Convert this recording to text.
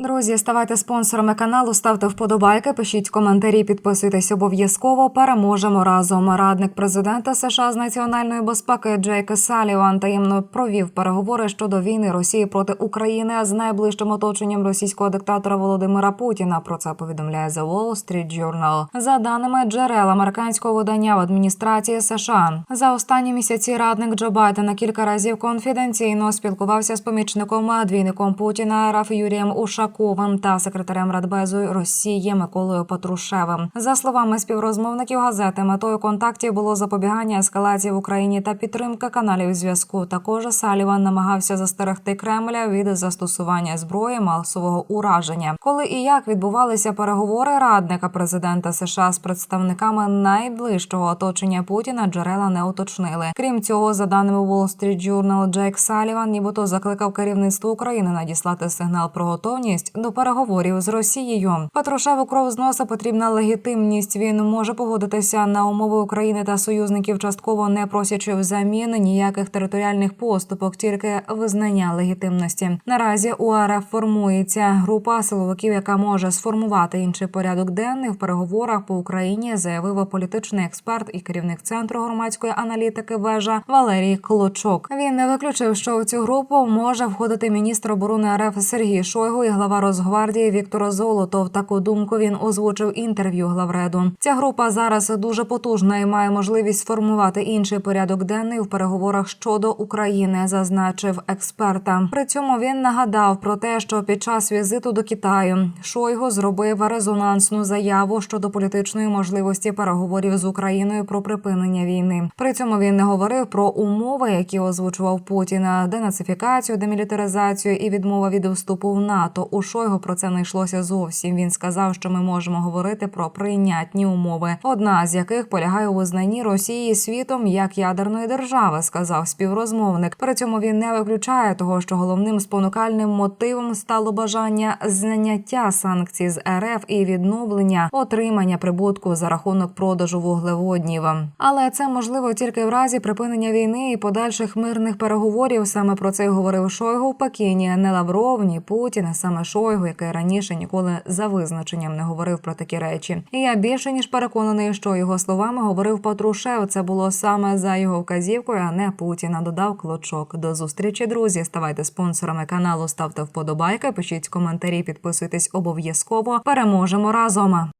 Друзі, ставайте спонсорами каналу, ставте вподобайки, пишіть коментарі, підписуйтесь обов'язково. Переможемо разом. Радник президента США з національної безпеки Джейк Саліван таємно провів переговори щодо війни Росії проти України з найближчим оточенням російського диктатора Володимира Путіна. Про це повідомляє The Wall Street Journal. За даними джерел американського видання в адміністрації США, за останні місяці радник Джо Байдена кілька разів конфіденційно спілкувався з помічником двійником Путіна Раф Юрієм Ушаковим та секретарем Радбезу Росії Миколою Патрушевим. За словами співрозмовників газети, метою контактів було запобігання ескалації в Україні та підтримка каналів зв'язку. Також Саліван намагався застерегти Кремля від застосування зброї масового ураження. Коли і як відбувалися переговори радника президента США з представниками найближчого оточення Путіна, джерела не уточнили. Крім цього, за даними Wall Street Journal, Джейк Саліван нібито закликав керівництво України надіслати сигнал про готовність до переговорів з Росією. Патрушеву кров з носа потрібна легітимність. Він може погодитися на умови України та союзників, частково не просячи взамін ніяких територіальних поступок, тільки визнання легітимності. Наразі у РФ формується група силовиків, яка може сформувати інший порядок денний в переговорах по Україні, заявив політичний експерт і керівник центру громадської аналітики вежа Валерій Клочок. Він не виключив, що в цю групу може входити міністр оборони РФ Сергій Шойгу і глава Росгвардії Віктор Золотов. Таку думку він озвучив інтерв'ю главреду. Ця група зараз дуже потужна і має можливість сформувати інший порядок денний в переговорах щодо України, зазначив експерта. При цьому він нагадав про те, що під час візиту до Китаю Шойгу зробив резонансну заяву щодо політичної можливості переговорів з Україною про припинення війни. При цьому він не говорив про умови, які озвучував Путіна, денацифікацію, демілітаризацію і відмова від вступу в НАТО. У Шойгу про це не йшлося зовсім. Він сказав, що ми можемо говорити про прийнятні умови, одна з яких полягає у визнанні Росії світом як ядерної держави, сказав співрозмовник. При цьому він не виключає того, що головним спонукальним мотивом стало бажання зняття санкцій з РФ і відновлення отримання прибутку за рахунок продажу вуглеводнів. Але це можливо тільки в разі припинення війни і подальших мирних переговорів. Саме про це й говорив Шойгу в Пекіні. Не Лавров, ні Путін, а саме Шойгу, який раніше ніколи за визначенням не говорив про такі речі. І я більше ніж переконаний, що його словами говорив Патрушев. Це було саме за його вказівкою, а не Путіна. Додав клочок. До зустрічі, друзі. Ставайте спонсорами каналу, ставте вподобайки, пишіть коментарі, підписуйтесь обов'язково. Переможемо разом.